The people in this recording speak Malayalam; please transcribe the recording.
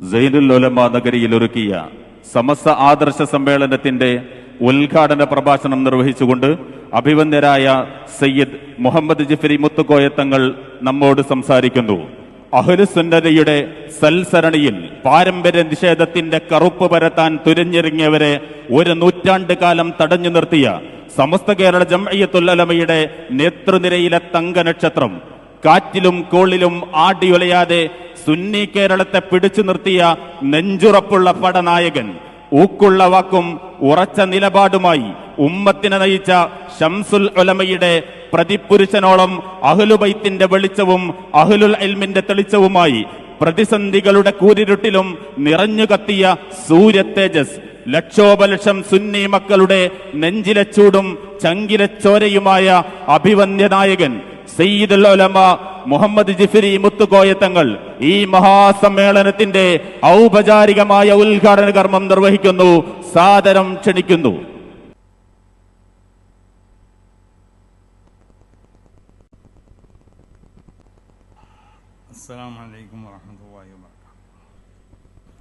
സൈനുൽ ഉലമ നഗരിയിൽ ഒരുക്കിയ സമസ്ത ആദർശ സമ്മേളനത്തിന്റെ ഉദ്ഘാടന പ്രഭാഷണം നിർവഹിച്ചുകൊണ്ട് അഭിവന്ദ്യരായ സയ്യിദ് മുഹമ്മദ് ജിഫരി മുത്തുകോയത്തങ്ങൾ നമ്മോട് സംസാരിക്കുന്നു. അഹുലുസുന്നതയുടെ സൽസരണിയിൽ പാരമ്പര്യ നിഷേധത്തിന്റെ കറുപ്പ് പരത്താൻ തുരഞ്ഞിറങ്ങിയവരെ ഒരു നൂറ്റാണ്ട് കാലം തടഞ്ഞു നിർത്തിയ സമസ്ത കേരള ജംഅയ്യത്തുല്ലമയുടെ നേതൃനിരയിലെ തങ്കനക്ഷത്രം കാറ്റിലും കോളിലും ആടിയുലയാതെ സുന്നി കേരളത്തെ പിടിച്ചു നിർത്തിയ നെഞ്ചുറപ്പുള്ള പടനായകൻ ഊക്കുള്ള വാക്കും ഉറച്ച നിലപാടുമായി ഉമ്മത്തിനെ നയിച്ച ഷംസുൽ ഒലമയുടെ പ്രതിപുരുഷനോളം അഹ്ലുബൈത്തിന്റെ വെളിച്ചവും അഹ്ലുൽ എൽമിന്റെ തെളിച്ചവുമായി പ്രതിസന്ധികളുടെ കൂരിരുട്ടിലും നിറഞ്ഞു കത്തിയ സൂര്യ തേജസ് ലക്ഷോപലക്ഷം സുന്നി മക്കളുടെ നെഞ്ചിലെ ചൂടും അഭിവന്യനായകൻ സയ്യിദുൽ ഉലമ മുഹമ്മദ് ജിഫിരി മുത്തുകോയത്തങ്ങൾ ഈ മഹാസമ്മേളനത്തിന്റെ ഔപചാരികമായ ഉദ്ഘാടന കർമ്മം നിർവഹിക്കുന്നു. സാദരം ക്ഷണിക്കുന്നു. അസ്സാം വലൈക്കും